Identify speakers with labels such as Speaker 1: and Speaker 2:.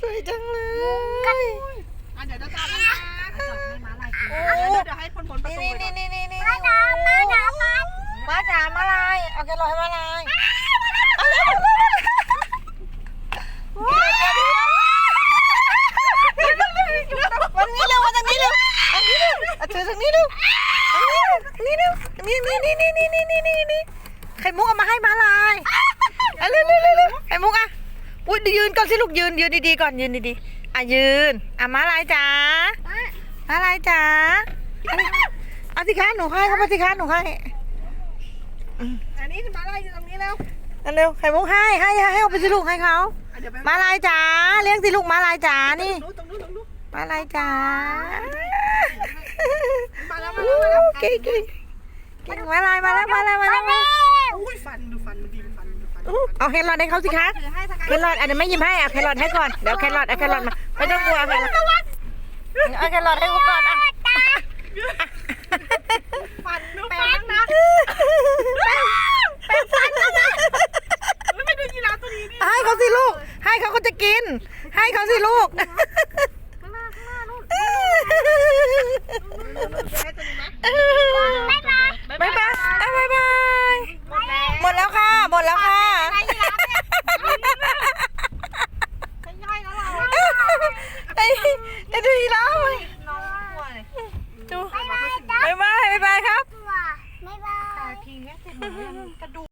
Speaker 1: สวยจังเลย
Speaker 2: อะเดี๋ยวจะจับแล้วนะจอดให้ม้าลายกิน
Speaker 1: โอ้
Speaker 2: เดี๋ยวเดี๋ยวให้พ้นพ้นประ
Speaker 1: นี่
Speaker 2: ตู
Speaker 1: นี่นี่
Speaker 2: นี่
Speaker 1: นี่นี่
Speaker 3: มาจ๋ามาจ๋ามา
Speaker 1: มาจ๋ามาลายเอาแครอทให้มาลายวันนี้เร็วมาทางนี้เร็วทางนี้เร็วเอาเธอทางนี้เร็วทางนี้เร็วนี่เร็วนี่นี่นี่นี่นี่นี่นี่นี่นี่ไข่มุกเอามาให้มาลายเอาเร็วเร็วเร็วเร็วไข่มุกอะ ยยืนก่อนสิลูกยืนยืนดีๆก่อนยืนดีๆอะยืนอะมาลายจ๋ามาลายจ๋าเอาดิเอาสิคะหนูให้เขาไปสิคะหนูให้
Speaker 2: อันนี้ม้าลายอยู่ตรงนี้แล้ว
Speaker 1: เอาเร็วไข่มุกให้ให้ให้เอาไปสิลูกให้เขา
Speaker 2: อะเดี๋ยวไป
Speaker 1: มาลายจ๋าเลี้ยงสิลูกมาลายจ๋านี่
Speaker 2: ตรงนู้นตรงนู้นตรงนู้น
Speaker 1: มาลายจ๋า
Speaker 2: มาแล้วมา
Speaker 1: โอ้
Speaker 2: แล้วมาแล้ว
Speaker 1: เก่งเก่งเก่งมาลายมาแล้วมาแล้วมาแล้ว เอาแครอทให้เขาสิคะแครอทอันนี้ไม่ยิ้มให้เอาแครอทให้ก่อนเดี๋ยวแครอทเอาแครอทมาไม่ต้องกลัวแครอทเอาแครอทให้เขาก่อนอะ
Speaker 2: ฟันดูฟันะ
Speaker 1: เป็นฟันนะ
Speaker 2: ไม่ดูยีราฟตัวนี้ดิ
Speaker 1: ให้เขาสิลูก ให้เขาก็จะกิน ให้เขาสิลูก
Speaker 2: ข้างหน้าข้างหน้านู่น
Speaker 1: บ๊ ดี
Speaker 3: นะน้องกลัว
Speaker 4: เล
Speaker 1: ยดูบ๊ายบายบ๊าย
Speaker 2: บายค
Speaker 1: รับ บ๊ายบาย แต่ทีเนี้ยเส
Speaker 2: ร็จหมดแล้วกระ
Speaker 1: ดู
Speaker 2: ก